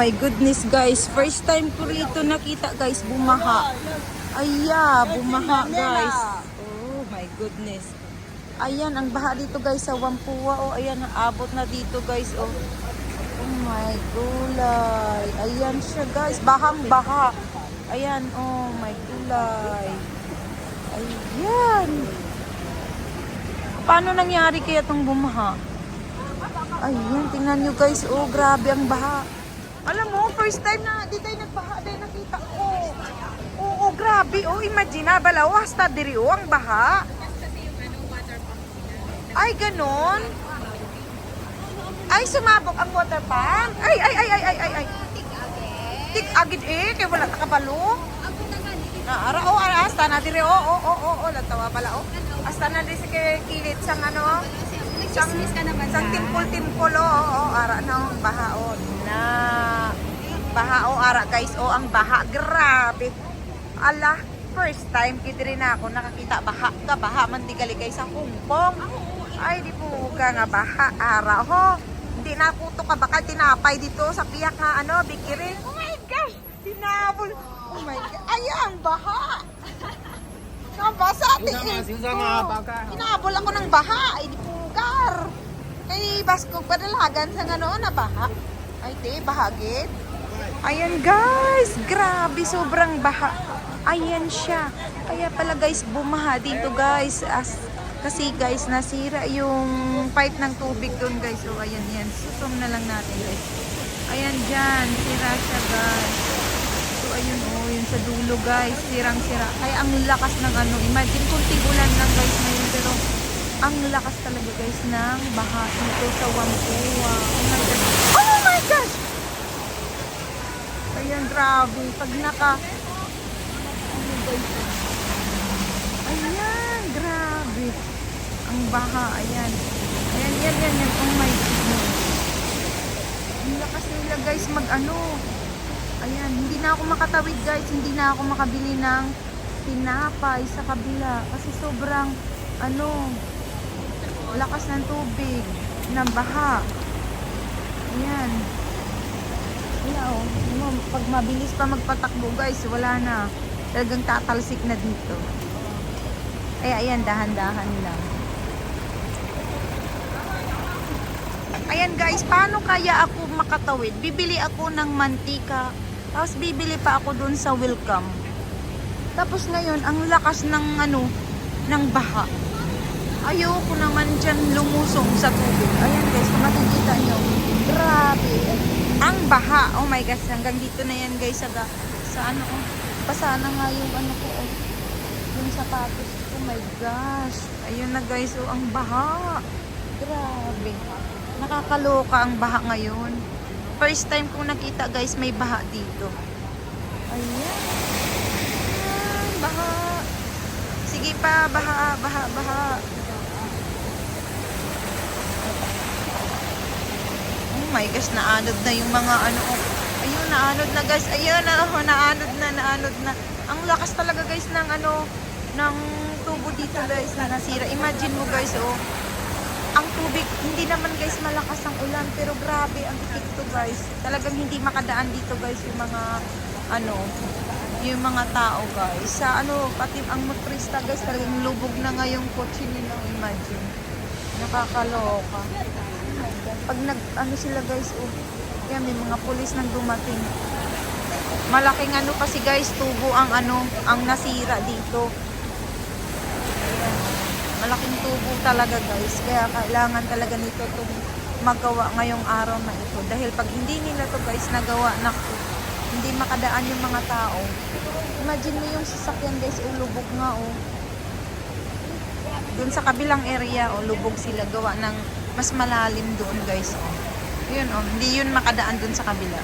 my goodness guys. First time ko rito nakita guys, bumaha. Aya, bumaha guys. Oh my goodness. Ayan, ang baha dito guys sa Wampuwa. Oh, ayan, abot na dito guys. Oh, oh my gulay. Ayan siya guys. Bahang baha. Ayan, oh my gulay. Ayan. Paano nangyari kaya itong bumaha? Ayun, tingnan nyo guys. Oh, grabe ang baha. Alam mo, first time na di tayo nagbaha dahil nakita ko. Oo, oh, grabe. Oh, imagine na, balaw, hasta diri oh, ang baha. Ay, ganon. Ay, sumabog ang water pump. Ay, ay, ay, ay, ay, ay, ay. Tik agid eh, kaya wala nakabalo. Na, ara, oh, ara, hasta na diri, oh, oh, oh, oh, oh, latawa pala, oh. Hasta na diri sa kilit sang ano, sang, sang timpol-timpol, oh, oh, oh, ara na, oh, baha, oh, na. Baha, oh, ara, guys, oh, ang baha, grabe. Ala, first time, kiti rin ako nakakita, baha ka, baha, mantigali kay sa kumpong. Ay, di po ka nga baha, ara, ho. Hindi na kuto ka, baka tinapay dito sa piyak nga, ano, bikirin. Oh my gosh, tinabol. Oh my God, ay, ang baha. Nabasa, tiin ko. Inabol ako ng baha, ay di pugar. Kay Baskog padalagan sa ano na baha. Ay te, bahagit. Ayan guys, grabe sobrang baha. Ayan siya. Kaya pala guys, bumaha dito guys. As, kasi guys, nasira yung pipe ng tubig doon guys. So ayan yan. Susum na lang natin guys. Ayan dyan, sira siya guys. So ayun oh, yun sa dulo guys, sirang-sira. Kaya ang lakas ng ano, imagine kung tigulan lang guys ngayon pero ang lakas talaga guys ng baha dito sa Wampuwa. Oh my God. Oh my gosh! Ayan, grabe. Pag naka... Ayan, grabe. Ang baha, ayan. Ayan, yan, yan, yan. Oh my goodness. Ang lakas nila guys mag ano. Ayan, hindi na ako makatawid guys. Hindi na ako makabili ng tinapay sa kabila. Kasi sobrang ano, lakas ng tubig, ng baha. Ayan. Wala oh. Pag mabilis pa magpatakbo guys, wala na. Talagang tatalsik na dito. Ay, ayan, dahan-dahan lang. Ayan guys, paano kaya ako makatawid? Bibili ako ng mantika, tapos bibili pa ako dun sa welcome. Tapos ngayon, ang lakas ng ano, ng baha. Ayoko naman dyan lumusong sa tubig. Ayan guys, kung makikita nyo. Ang baha. Oh my gosh, hanggang dito na yan guys. Sa, sa ano, oh. Basa na nga yung ano ko, oh. Yung sapatos. Oh my gosh. Ayun na guys, oh, ang baha. Grabe. Nakakaloka ang baha ngayon. First time kong nakita guys, may baha dito. Ayan. Ayan, baha. Sige pa, baha, baha, baha. Oh my gosh, naanod na yung mga ano. oh. Ayun, naanod na guys. Ayun, na, oh, naanod na, naanod na. Ang lakas talaga guys ng ano, ng tubo dito guys na nasira. Imagine mo guys, oh. Ang tubig, hindi naman guys malakas ang ulan, pero grabe ang itik to guys. Talagang hindi makadaan dito guys yung mga, ano, yung mga tao guys. Sa ano, pati ang motorista guys, talagang lubog na nga yung kotse nila. Imagine. Nakakaloka. Pag nag, ano sila guys, oh, yan, may mga pulis nang dumating. Malaking ano kasi guys, tubo ang ano, ang nasira dito. Malaking tubo talaga guys. Kaya kailangan talaga nito itong magawa ngayong araw na ito. Dahil pag hindi nila to guys nagawa, naku, hindi makadaan yung mga tao. Imagine mo yung sasakyan guys, oh, lubog nga oh. Doon sa kabilang area, oh, lubog sila gawa ng mas malalim doon guys. Oh. Yun oh, hindi yun makadaan doon sa kabila.